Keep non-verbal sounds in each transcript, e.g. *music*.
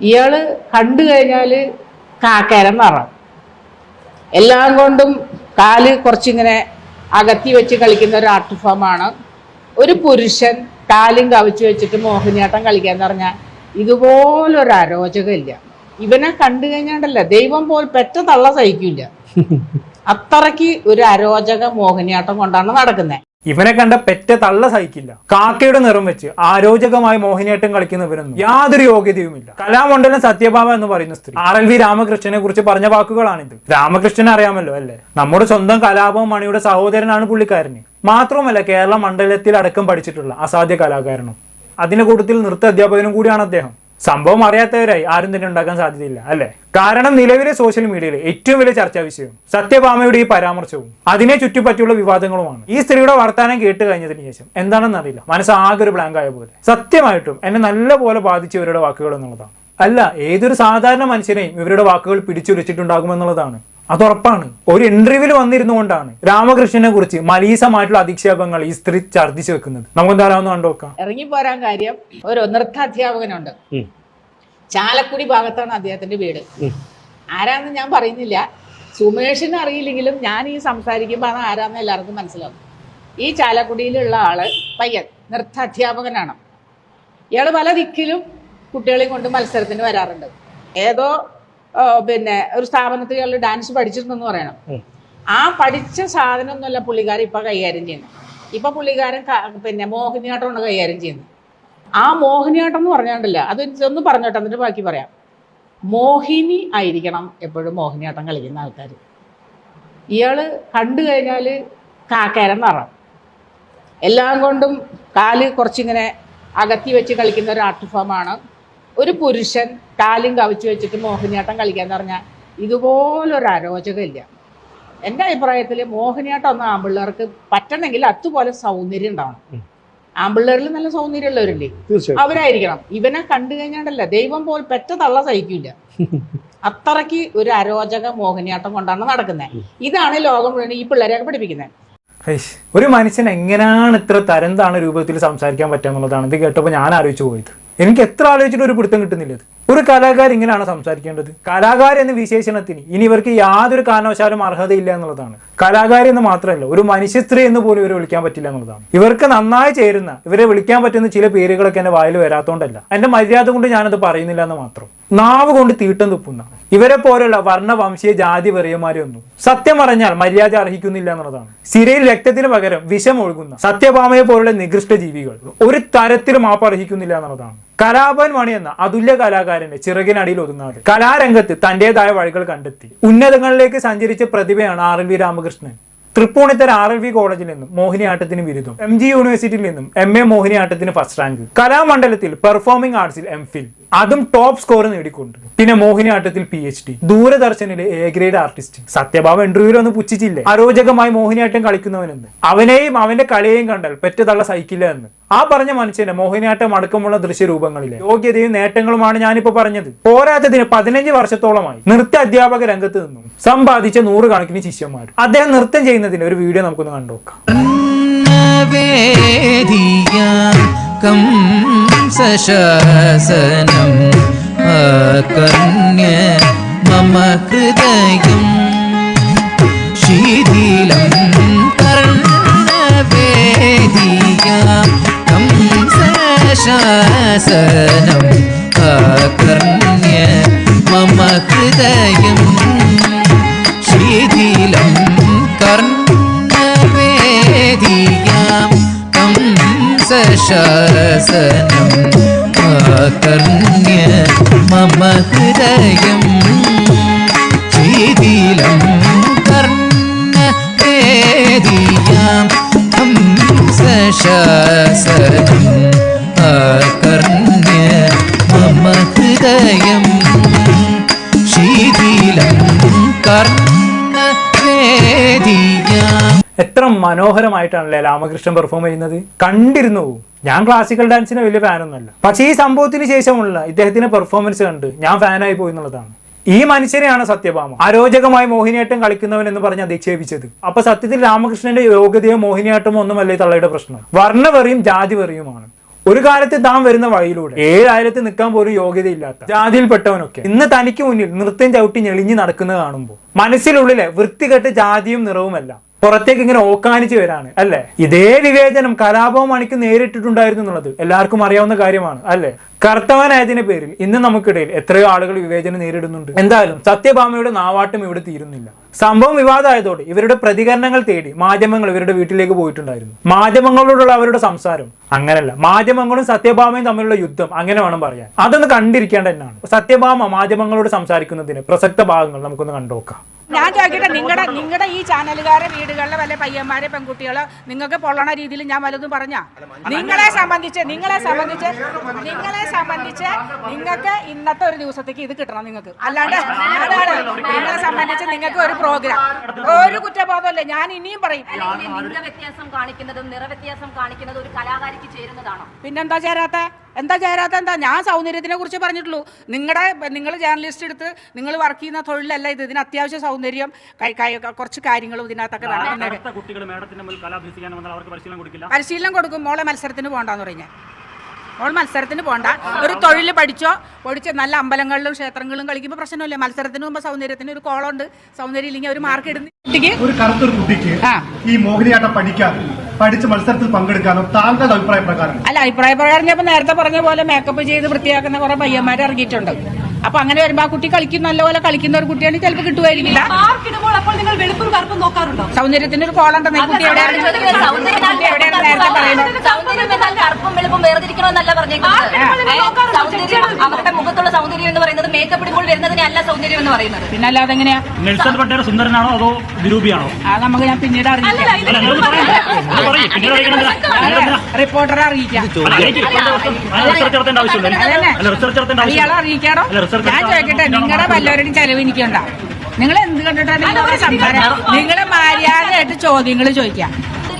ഇയാൾ കണ്ടു കഴിഞ്ഞാൽ കാക്കേരം പറഞ്ഞു എല്ലാം കൊണ്ടും കാൽ കുറച്ചിങ്ങനെ അകത്തി വെച്ച് കളിക്കുന്ന ഒരു ആർട്ട് ഫോമാണ് ഒരു പുരുഷൻ കാലും കവിച്ചു വെച്ചിട്ട് മോഹിനിയാട്ടം കളിക്കാന്ന് പറഞ്ഞാൽ ഇതുപോലൊരു അരോചകമില്ല. ഇവനെ കണ്ടു കഴിഞ്ഞാണ്ടല്ല ദൈവം പോൽ പെറ്റ തള്ള സഹിക്കില്ല. *laughs* അത്രയ്ക്ക് ഒരു അരോചക മോഹിനിയാട്ടം കൊണ്ടാണ് നടക്കുന്നത് ഇവനെ കണ്ട പെറ്റ തള്ള സഹിക്കില്ല. കാക്കയുടെ നിറം വെച്ച് ആരോചകമായി മോഹിനിയാട്ടം കളിക്കുന്നവരൊന്നും യാതൊരു യോഗ്യതയുമില്ല. കലാമണ്ഡലം സത്യഭാമ എന്ന് പറയുന്ന സ്ത്രീ ആർ എൽ വി രാമകൃഷ്ണനെ കുറിച്ച് പറഞ്ഞ വാക്കുകളാണിത്. രാമകൃഷ്ണനെ അറിയാമല്ലോ അല്ലേ? നമ്മുടെ സ്വന്തം കലാപം മണിയുടെ സഹോദരനാണ് പുള്ളിക്കാരന്. മാത്രമല്ല കേരള മണ്ഡലത്തിൽ അടക്കം പഠിച്ചിട്ടുള്ള അസാധ്യ കലാകാരനും. അതിന്റെ കൂട്ടത്തിൽ നൃത്ത അധ്യാപകനും കൂടിയാണ് അദ്ദേഹം. സംഭവം അറിയാത്തവരായി ആരും തന്നെ ഉണ്ടാക്കാൻ സാധ്യതയില്ല അല്ലേ? കാരണം നിലവിലെ സോഷ്യൽ മീഡിയയിലെ ഏറ്റവും വലിയ ചർച്ചാ വിഷയവും സത്യഭാമയുടെ ഈ പരാമർശവും അതിനെ ചുറ്റിപ്പറ്റിയുള്ള വിവാദങ്ങളുമാണ്. ഈ സ്ത്രീയുടെ വർത്താനം കേട്ട് കഴിഞ്ഞതിന് ശേഷം എന്താണെന്ന് അറിയില്ല. മനസ്സ് ആകെ ഒരു ബ്ലാങ്ക് ആയ പോലെ. സത്യമായിട്ടും എന്നെ നല്ല പോലെ ബാധിച്ചവരുടെ വാക്കുകൾ എന്നുള്ളതാണ്. അല്ല ഏതൊരു സാധാരണ മനുഷ്യനെയും ഇവരുടെ വാക്കുകൾ പിടിച്ചുലച്ചിട്ടുണ്ടാകുമെന്നുള്ളതാണ് അത് ഉറപ്പാണ് ഒരു ഇന്റർവ്യൂവിൽ വന്നിരുന്നു കൊണ്ടാണ് രാമകൃഷ്ണനെ കുറിച്ച് മലീസമായിട്ടുള്ള അധിക്ഷേപങ്ങൾ ഈ സ്ത്രീ ഛർദ്ദിച്ചു വെക്കുന്നത്. നമുക്ക് എന്തായാലും നോക്കാം ഇറങ്ങി ഇറങ്ങിപ്പോരാൻ കാര്യം ഒരു നൃത്താധ്യാപകനുണ്ട് ചാലക്കുടി ഭാഗത്താണ് അദ്ദേഹത്തിന്റെ വീട്. ആരാന്ന് ഞാൻ പറയുന്നില്ല. സുമേഷിന് അറിയില്ലെങ്കിലും ഞാൻ ഈ സംസാരിക്കുമ്പോൾ അത് ആരാന്ന് എല്ലാവർക്കും മനസ്സിലാവും. ഈ ചാലക്കുടിയിലുള്ള ആൾ പയ്യൻ നൃത്താധ്യാപകനാണ് ഇയാൾ പല ദിക്കിലും കുട്ടികളെയും കൊണ്ട് മത്സരത്തിന് വരാറുണ്ട്. ഏതോ പിന്നെ ഒരു സ്ഥാപനത്തിൽ ഡാൻസ് പഠിച്ചിരുന്നെന്ന് പറയണം. ആ പഠിച്ച സാധനം ഒന്നുമല്ല പുള്ളിക്കാരൻ ഇപ്പൊ കൈകാര്യം ചെയ്യുന്നത്. ഇപ്പൊ പുള്ളിക്കാരൻ പിന്നെ മോഹിനിയാട്ടമാണ് കൈകാര്യം ചെയ്യുന്നത്. ആ മോഹിനിയാട്ടം എന്ന് പറഞ്ഞാണ്ടല്ല അത് ഒന്ന് പറഞ്ഞോട്ടെ എന്നിട്ട് ബാക്കി പറയാം. മോഹിനി ആയിരിക്കണം എപ്പോഴും മോഹിനിയാട്ടം കളിക്കുന്ന ആൾക്കാർ ഇയാൾ കണ്ടു കഴിഞ്ഞാൽ കാക്കേരം നിറം. എല്ലാം കൊണ്ടും കാൽ കുറച്ചിങ്ങനെ അകത്തി വെച്ച് കളിക്കുന്ന ഒരു ആർട്ട് ഫോമാണ് ഒരു പുരുഷൻ കാലും കവിച്ചു വെച്ചിട്ട് മോഹിനിയാട്ടം കളിക്കാന്ന് പറഞ്ഞാൽ ഇതുപോലൊരു അരോചകമില്ല. എന്റെ അഭിപ്രായത്തിൽ മോഹിനിയാട്ടം ഒന്നും ആമ്പിള്ളേർക്ക് പറ്റണമെങ്കിൽ അതുപോലെ സൗന്ദര്യം ഉണ്ടാവണം. ആമ്പിള്ളേരിൽ നല്ല സൗന്ദര്യമുള്ളവരില്ലേ അവരായിരിക്കണം. ഇവനെ കണ്ടു കഴിഞ്ഞാണ്ടല്ല ദൈവം പോൽ പെറ്റ തള്ള സഹിക്കില്ല അത്രയ്ക്ക് ഒരു അരോചക മോഹിനിയാട്ടം കൊണ്ടാണ് നടക്കുന്നത് ഇതാണ് ലോകം മുഴുവൻ ഈ പിള്ളേരെയൊക്കെ പഠിപ്പിക്കുന്നത് ഒരു മനുഷ്യൻ എങ്ങനെയാണ് ഇത്ര തരം താണ് രൂപത്തിൽ സംസാരിക്കാൻ പറ്റുക എന്നുള്ളതാണ് ഇത് കേട്ടപ്പോൾ ഞാൻ ആലോചിച്ചു പോയത്. എനിക്ക് എത്ര ആലോചിച്ചിട്ട് ഒരു പിടുത്തം കിട്ടുന്നില്ല ഒരു കലാകാരൻ ഇങ്ങനെയാണ് സംസാരിക്കേണ്ടത്. കലാകാരൻ എന്ന വിശേഷണത്തിന് ഇനി ഇവർക്ക് യാതൊരു കാരണവശാലും അർഹതയില്ല എന്നുള്ളതാണ്. കലാകാരി എന്ന് മാത്രമല്ല ഒരു മനുഷ്യ സ്ത്രീ എന്ന് പോലും ഇവരെ വിളിക്കാൻ പറ്റില്ല എന്നുള്ളതാണ്. ഇവർക്ക് നന്നായി ചേരുന്ന ഇവരെ വിളിക്കാൻ പറ്റുന്ന ചില പേരുകളൊക്കെ എന്റെ വായിൽ വരാത്തോണ്ടല്ല. എന്റെ മര്യാദ കൊണ്ട് ഞാനത് പറയുന്നില്ല എന്ന് മാത്രം. നാവ് കൊണ്ട് തീട്ടം തുപ്പുന്ന ഇവരെ പോലുള്ള വർണ വംശീയ ജാതി വെറിയന്മാരെ ഒന്നും സത്യം പറഞ്ഞാൽ മര്യാദ അർഹിക്കുന്നില്ല എന്നുള്ളതാണ്. സിരയിൽ രക്തത്തിന് പകരം വിഷം ഒഴുകുന്ന സത്യഭാമയെ പോലുള്ള നികൃഷ്ട ജീവികൾ ഒരു തരത്തിലും മാപ്പ് അർഹിക്കുന്നില്ല എന്നുള്ളതാണ്. കലാപൻ മണി എന്ന അതുല്യ കലാകാരന്റെ ചിറകിനടിയിൽ ഒതുങ്ങാതെ കലാരംഗത്ത് തന്റേതായ വഴികൾ കണ്ടെത്തി. ഉന്നതങ്ങളിലേക്ക് സഞ്ചരിച്ച പ്രതിഭയാണ് R L V Ramakrishnan. Tripunithura R L V കോളേജിൽ നിന്നും മോഹിനിയാട്ടത്തിന് ബിരുദം. എം ജി യൂണിവേഴ്സിറ്റിയിൽ നിന്നും എം എ മോഹിനിയാട്ടത്തിന് ഫസ്റ്റ് റാങ്ക് കലാമണ്ഡലത്തിൽ പെർഫോമിംഗ് ആർട്സിൽ എം ഫിൽ അതും ടോപ്പ് സ്കോർ നേടിക്കൊണ്ട്. പിന്നെ മോഹിനിയാട്ടത്തിൽ പി എച്ച് ഡി ദൂരദർശനിലെ എ ഗ്രേഡ് ആർട്ടിസ്റ്റ് സത്യഭാമ ഒന്ന് പുച്ഛിച്ചില്ലേ? അരോചകമായി മോഹിനിയാട്ടം കളിക്കുന്നവനെന്ന്. അവനെയും അവന്റെ കളിയെയും കണ്ടാൽ പെറ്റതള്ള സഹിക്കില്ല എന്ന്. ആ പറഞ്ഞ മനുഷ്യന്റെ മോഹിനിയാട്ടം അടക്കമുള്ള ദൃശ്യരൂപങ്ങളിലെ യോഗ്യതയും നേട്ടങ്ങളുമാണ് ഞാനിപ്പോ പറഞ്ഞത്. പോരാത്തതിന് പതിനഞ്ച് വർഷത്തോളമായി നൃത്ത അധ്യാപക രംഗത്ത് നിന്നും സമ്പാദിച്ച നൂറുകണക്കിന് ശിഷ്യന്മാർ അദ്ദേഹം നൃത്തം ചെയ്യുന്നതിന്റെ ഒരു വീഡിയോ നമുക്കൊന്ന് കണ്ടുനോക്കാം വേദിയാം കന്യ മമ ഹൃദയം. ശീതീലം കർണവേദിയാം കംസശാസനം ആകർണ്യ മമ ഹൃദയം. കംസശാസനം ആകർണ്യ മമ ഹൃദയം ശീതീലം കർണവേദിയാം ശാസനം ആകർണ്യ മമ ഹൃദയം ശീതീലം കർണവേദിയാം എത്ര മനോഹരമായിട്ടാണല്ലേ രാമകൃഷ്ണൻ പെർഫോം ചെയ്യുന്നത്? കണ്ടിരുന്നു. ഞാൻ ക്ലാസിക്കൽ ഡാൻസിന് വലിയ ഫാനൊന്നുമല്ല പക്ഷെ ഈ സംഭവത്തിന് ശേഷമുള്ള ഇദ്ദേഹത്തിന്റെ പെർഫോമൻസ് കണ്ട് ഞാൻ ഫാനായി പോയി എന്നുള്ളതാണ്. ഈ മനുഷ്യനെയാണ് സത്യഭാമ. അരോചകമായി മോഹിനിയാട്ടം കളിക്കുന്നവൻ എന്ന് പറഞ്ഞ് അധിക്ഷേപിച്ചത്. അപ്പൊ സത്യത്തിൽ രാമകൃഷ്ണന്റെ യോഗ്യതയോ മോഹിനിയാട്ടമോ ഒന്നുമല്ല ഈ തള്ളയുടെ പ്രശ്നം. വർണവെറിയും ജാതി വെറിയുമാണ് ഒരു കാലത്ത് താൻ വരുന്ന വഴിയിലൂടെ ഏഴായിരത്തിൽ നിൽക്കാൻ പോലും യോഗ്യതയില്ലാത്ത ജാതിയിൽപ്പെട്ടവനൊക്കെ ഇന്ന് തനിക്ക് മുന്നിൽ നൃത്തം ചവിട്ടി ഞെളിഞ്ഞ് നടക്കുന്നത് കാണുമ്പോൾ മനസ്സിലുള്ളിലെ വൃത്തികെട്ട ജാതിയും നിറവുമല്ല പുറത്തേക്ക് ഇങ്ങനെ ഓക്കാനിച്ച് വരാണ് അല്ലേ? ഇതേ വിവേചനം കലാപവും മണിക്ക് നേരിട്ടിട്ടുണ്ടായിരുന്നു എന്നുള്ളത് എല്ലാവർക്കും അറിയാവുന്ന കാര്യമാണ് അല്ലേ? കർത്തവനായതിന്റെ പേരിൽ ഇന്ന് നമുക്കിടയിൽ എത്രയോ ആളുകൾ വിവേചനം നേരിടുന്നുണ്ട്. എന്തായാലും സത്യഭാമയുടെ നാവാട്ടം ഇവിടെ തീരുന്നില്ല. സംഭവം വിവാദമായതോടെ ഇവരുടെ പ്രതികരണങ്ങൾ തേടി മാധ്യമങ്ങൾ ഇവരുടെ വീട്ടിലേക്ക് പോയിട്ടുണ്ടായിരുന്നു. മാധ്യമങ്ങളോടുള്ള അവരുടെ സംസാരം അങ്ങനല്ല. മാധ്യമങ്ങളും സത്യഭാമയും തമ്മിലുള്ള യുദ്ധം അങ്ങനെ വേണം പറയാൻ. അതൊന്ന് കണ്ടിരിക്കേണ്ട തന്നെയാണ് സത്യഭാമ മാധ്യമങ്ങളോട് സംസാരിക്കുന്നതിന് പ്രസക്ത ഭാഗങ്ങൾ നമുക്കൊന്ന് കണ്ടുനോക്കാം ഞാൻ ചോദിക്കട്ടെ നിങ്ങളുടെ നിങ്ങളുടെ ഈ ചാനലുകാരെ വീടുകളിലെ വല്ല പയ്യന്മാരെ പെൺകുട്ടികളെ നിങ്ങൾക്ക് പൊള്ളണ രീതിയിൽ ഞാൻ വല്ലതും പറഞ്ഞ? നിങ്ങളെ സംബന്ധിച്ച് നിങ്ങളെ സംബന്ധിച്ച് നിങ്ങളെ സംബന്ധിച്ച് നിങ്ങൾക്ക് ഇന്നത്തെ ഒരു ദിവസത്തേക്ക് ഇത് കിട്ടണം നിങ്ങൾക്ക്. അല്ലാണ്ട് അതാണ് നിങ്ങളെ സംബന്ധിച്ച് നിങ്ങൾക്ക് ഒരു പ്രോഗ്രാം. ഒരു കുറ്റബോധമല്ലേ? ഞാൻ ഇനിയും പറയും. ലിംഗ വ്യത്യാസം കാണിക്കുന്നതും നിറവ്യത്യാസം കാണിക്കുന്നതും ഒരു കലാകാരിക്ക് ചേരുന്നതാണോ? പിന്നെന്താ ചേരാത്ത? എന്താ ചേരാത്ത എന്താ? ഞാൻ സൗന്ദര്യത്തിനെ കുറിച്ച് പറഞ്ഞിട്ടുള്ളൂ. നിങ്ങളുടെ നിങ്ങൾ ജേർണലിസ്റ്റ് എടുത്ത് നിങ്ങൾ വർക്ക് ചെയ്യുന്ന തൊഴിലല്ല ഇത്. ഇതിന് അത്യാവശ്യം സൗന്ദര്യം കുറച്ച് കാര്യങ്ങളും ഇതിനകത്തൊക്കെ വേണം. പരിശീലനം കൊടുക്കില്ല? പരിശീലനം കൊടുക്കും. മോളെ മത്സരത്തിന് പോകണ്ടെന്ന് പറഞ്ഞു മോൾ മത്സരത്തിന് പോണ്ട. ഒരു തൊഴിൽ പഠിച്ചോ പഠിച്ച് നല്ല അമ്പലങ്ങളിലും ക്ഷേത്രങ്ങളിലും കളിക്കുമ്പോൾ പ്രശ്നമില്ല മത്സരത്തിന് മുമ്പ് സൗന്ദര്യത്തിന് ഒരു കോളുണ്ട് സൗന്ദര്യം ഇല്ലെങ്കിൽ ഒരു മാർക്ക് ഇടുന്ന കുട്ടിക്ക് ഒരു കറുത്തൊരു കുട്ടിക്ക്. ഈ മോഹിനിയാട്ടം പഠിക്കാനും പഠിച്ച് മത്സരത്തിൽ പങ്കെടുക്കാനോ താങ്കളുടെ അഭിപ്രായ പ്രകാരം? അല്ല അഭിപ്രായ പ്രകാരം ഞാൻ നേരത്തെ പറഞ്ഞ പോലെ മേക്കപ്പ് ചെയ്ത് വൃത്തിയാക്കുന്ന കുറെ പയ്യന്മാരെ ഇറങ്ങിയിട്ടുണ്ട്. അപ്പൊ അങ്ങനെ വരുമ്പോ ആ കുട്ടി കളിക്കും നല്ലപോലെ കളിക്കുന്ന ഒരു കുട്ടിയാണ് ചിലപ്പോൾ കിട്ടുമായിരിക്കില്ല. സൗന്ദര്യത്തിന്റെ അപ്പോൾ നിങ്ങൾ വെളുപ്പും കറുപ്പും നോക്കാറുണ്ടോ? സൗന്ദര്യത്തിന് ഒരു കോളുണ്ടെന്ന് കുട്ടി എവിടെയാണ് നേരത്തെ പറയുന്നത് അവരുടെ മുഖത്തുള്ള സൗന്ദര്യം എന്ന് പറയുന്നത് മേക്കപ്പ് ഇടുമ്പോൾ വരുന്നതിനെ അല്ല സൗന്ദര്യം എന്ന് പറയുന്നത്? പിന്നെ അല്ലാതെ എങ്ങനെയാ? നെൽസൺ പട്ടേൽ സുന്ദരനാണോ അതോ വിരൂപിയാണോ? അത് നമുക്ക് ഞാൻ പിന്നീട് അറിയിക്കാം. അറിയിക്കണം? റിപ്പോർട്ടറെ അറിയിക്കാം. അല്ല, ഞാൻ ചോദിക്കട്ടെ നിങ്ങളുടെ വല്ലവരുടെയും ചെലവ് എനിക്കുണ്ടാവും നിങ്ങൾ എന്ത് കണ്ടിട്ടാണ് നിങ്ങളുടെ സംസാരം നിങ്ങൾ മര്യാദയായിട്ട് ചോദ്യങ്ങൾ ചോദിക്കാം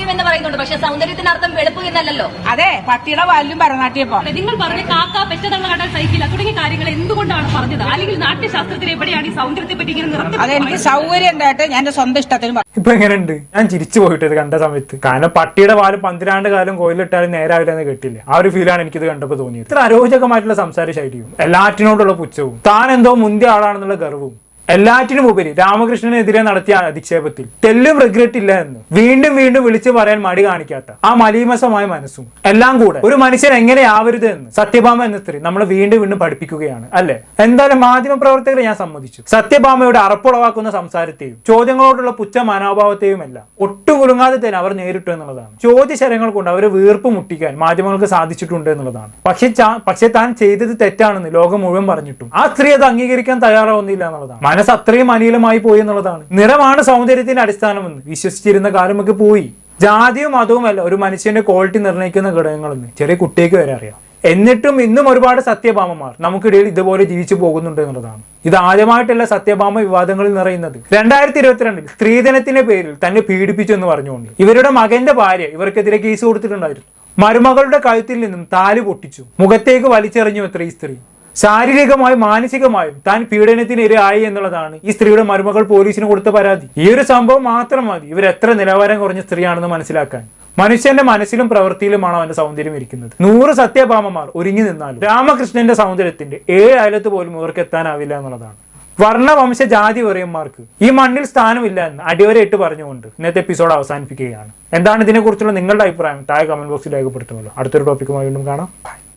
സൗന്ദര്യം എന്ന് പറയുന്നുണ്ട്. പക്ഷെ സൗന്ദര്യത്തിന് അർത്ഥം വെളുപ്പ് എന്നല്ലല്ലോ. അതെ പട്ടിയുടെ വാലും ഭരതനാട്യം നിങ്ങൾ പറഞ്ഞ കാക്ക പെറ്റതള്ള കണ്ടാൽ സഹിക്കില്ല. തുടങ്ങിയ കാര്യങ്ങൾ എന്തുകൊണ്ടാണ് പറഞ്ഞത്? അല്ലെങ്കിൽ നാട്യശാസ്ത്രത്തിൽ എവിടെയാണ് ഈ സൗന്ദര്യത്തെ പറ്റി ഇങ്ങനെ നിർത്തി അതെനിക്ക് സൗകര്യം എന്തായിട്ട് ഞാൻ എന്റെ സ്വന്തം ഇഷ്ടത്തിന് പറഞ്ഞു ഇപ്പൊ എങ്ങനെയുണ്ട്? ഞാൻ ചിരിച്ചു പോയിട്ട് ഇത് കണ്ട സമയത്ത്. കാരണം പട്ടിയുടെ വാൽ പന്തിരാണ്ട് കാലം കോയിലിട്ടാലും നേരാവില്ല എന്ന് കേട്ടില്ല. ആ ഒരു ഫീലാണ് എനിക്കിത് കണ്ടപ്പോൾ തോന്നിയത്. ഇത്ര അരോചകമായിട്ടുള്ള സംസാര ശൈലിയും എല്ലാറ്റിനോടുള്ള പുച്ഛവും താൻ എന്തോ മുന്തിയ ആളാണെന്നുള്ള ഗർവവും എല്ലാറ്റിനും ഉപരി രാമകൃഷ്ണനെതിരെ നടത്തിയ അധിക്ഷേപത്തിൽ തെല്ലും റിഗ്രറ്റ് ഇല്ല എന്ന് വീണ്ടും വീണ്ടും വിളിച്ചു പറയാൻ മടി കാണിക്കാത്ത ആ മലീമസമായ മനസ്സും എല്ലാം കൂടെ ഒരു മനുഷ്യൻ എങ്ങനെയാവരുത് എന്ന് സത്യഭാമ എന്ന സ്ത്രീ നമ്മൾ വീണ്ടും വീണ്ടും പഠിപ്പിക്കുകയാണ് അല്ലെ? എന്തായാലും മാധ്യമ പ്രവർത്തകരെ ഞാൻ സമ്മതിച്ചു. സത്യഭാമയുടെ അറപ്പുളവാക്കുന്ന സംസാരത്തെയും ചോദ്യങ്ങളോടുള്ള പുച്ഛ മനോഭാവത്തെയും എല്ലാം ഒട്ടും കുലുങ്ങാതെ തന്നെ അവർ നേരിട്ടു എന്നുള്ളതാണ്. ചോദ്യശരങ്ങൾ കൊണ്ട് അവരെ വീർപ്പ് മുട്ടിക്കാൻ മാധ്യമങ്ങൾക്ക് സാധിച്ചിട്ടുണ്ട് എന്നുള്ളതാണ്. പക്ഷെ പക്ഷെ താൻ ചെയ്തത് തെറ്റാണെന്ന് ലോകം മുഴുവൻ പറഞ്ഞിട്ടും ആ സ്ത്രീ അത് അംഗീകരിക്കാൻ തയ്യാറാവുന്നില്ല എന്നുള്ളതാണ്. മനസ്സ് അത്രയും അനീലമായി പോയി എന്നുള്ളതാണ്. നിറമാണ് സൗന്ദര്യത്തിന്റെ അടിസ്ഥാനമെന്ന്. വിശ്വസിച്ചിരുന്ന കാലമൊക്കെ പോയി. ജാതിയും മതവുമല്ല ഒരു മനുഷ്യന്റെ ക്വാളിറ്റി നിർണയിക്കുന്ന ഘടകങ്ങളെന്ന്. ചെറിയ കുട്ടിക്ക് വരെ അറിയാം. എന്നിട്ടും ഇന്നും ഒരുപാട് സത്യഭാമമാർ നമുക്കിടയിൽ ഇതുപോലെ ജീവിച്ചു പോകുന്നുണ്ട് എന്നുള്ളതാണ്. ഇത് ആദ്യമായിട്ടല്ല സത്യഭാമ വിവാദങ്ങളിൽ നിറയുന്നത്. രണ്ടായിരത്തി ഇരുപത്തിരണ്ടിൽ സ്ത്രീധനത്തിന്റെ പേരിൽ തന്നെ പീഡിപ്പിച്ചു എന്ന് പറഞ്ഞുകൊണ്ട്. ഇവരുടെ മകന്റെ ഭാര്യ ഇവർക്കെതിരെ കേസ് കൊടുത്തിട്ടുണ്ടായിരുന്നു. മരുമകളുടെ കഴുത്തിൽ നിന്നും താൽ പൊട്ടിച്ചു. മുഖത്തേക്ക് വലിച്ചെറിഞ്ഞു എത്ര ഈ സ്ത്രീ. ശാരീരികമായും മാനസികമായും താൻ പീഡനത്തിന് ഇരയായി എന്നുള്ളതാണ് ഈ സ്ത്രീയുടെ മരുമകൾ പോലീസിന് കൊടുത്ത പരാതി. ഈ ഒരു സംഭവം മാത്രം മതി. ഇവർ എത്ര നിലവാരം കുറഞ്ഞ സ്ത്രീയാണെന്ന് മനസ്സിലാക്കാൻ. മനുഷ്യന്റെ മനസ്സിലും പ്രവൃത്തിയിലുമാണ് അവന്റെ സൗന്ദര്യം ഇരിക്കുന്നത്. നൂറ് സത്യഭാമമാർ ഒരുങ്ങി നിന്നാലും രാമകൃഷ്ണന്റെ സൗന്ദര്യത്തിന്റെ ഏഴ് അയലത്ത് പോലും ഇവർക്ക് എത്താനാവില്ല എന്നുള്ളതാണ്. വർണവംശ ജാതി വെറിയന്മാർക്ക് ഈ മണ്ണിൽ സ്ഥാനമില്ല എന്ന് അടിവരയിട്ട് പറഞ്ഞുകൊണ്ട് ഇന്നത്തെ എപ്പിസോഡ് അവസാനിപ്പിക്കുകയാണ്. എന്താണ് ഇതിനെക്കുറിച്ചുള്ള നിങ്ങളുടെ അഭിപ്രായം? താഴെ കമന്റ് ബോക്സിൽ രേഖപ്പെടുത്തുമല്ലോ. അടുത്തൊരു ടോപ്പിക്കുമായി വീണ്ടും കാണാം.